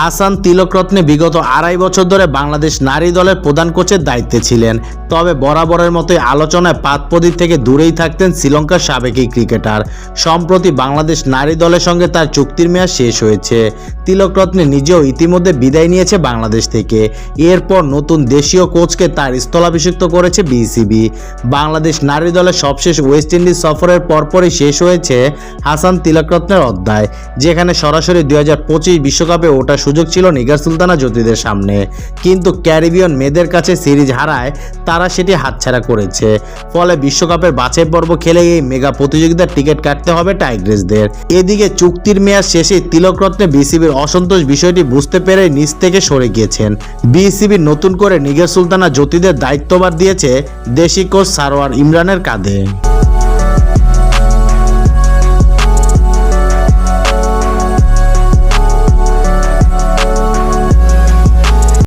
হাসান তিলকরত্নে বিগত আড়াই বছর ধরে বাংলাদেশ নারী দলের প্রধান কোচের দায়িত্বে ছিলেন। তবে বরাবরের মতোই আলোচনায় পাত থেকে দূরেই থাকতেন শ্রীলঙ্কার সাবেক ক্রিকেটার। সম্প্রতি বাংলাদেশ নারী দলের সঙ্গে তার চুক্তির মেয়াদ শেষ হয়েছে। তিলকরত্নে নিজেও ইতিমধ্যে বিদায় নিয়েছে বাংলাদেশ থেকে। এরপর নতুন দেশীয় কোচকে তার স্থলাভিষিক্ত করেছে বিসিবি। বাংলাদেশ নারী দলের সবশেষ ওয়েস্ট ইন্ডিজ সফরের পরপরই শেষ হয়েছে হাসান তিলকরত্নের অধ্যায়, যেখানে সরাসরি দুই বিশ্বকাপে ওঠার সুযোগ ছিল নিগার সুলতানা জ্যোতিদের সামনে। কিন্তু ক্যারিবিয়ান মেয়েদের কাছে সিরিজ হারায়, তারা সেটি হাতছাড়া করেছে। ফলে বিশ্বকাপের বাছাই পর্ব খেলে এই মেগা প্রতিযোগিতার টিকিট কাটতে হবে টাইগ্রেসদের। এদিকে চুক্তির মেয়াদ শেষে তিলকরত্নে বিসিবির অসন্তোষ বিষয়টি বুঝতে পেরে নিচ থেকে সরে গিয়েছেন। বিসিবি নতুন করে নিগার সুলতানা জ্যোতিদের দায়িত্বভার দিয়েছে দেশি কোচ সারোয়ার ইমরানের কাঁধে।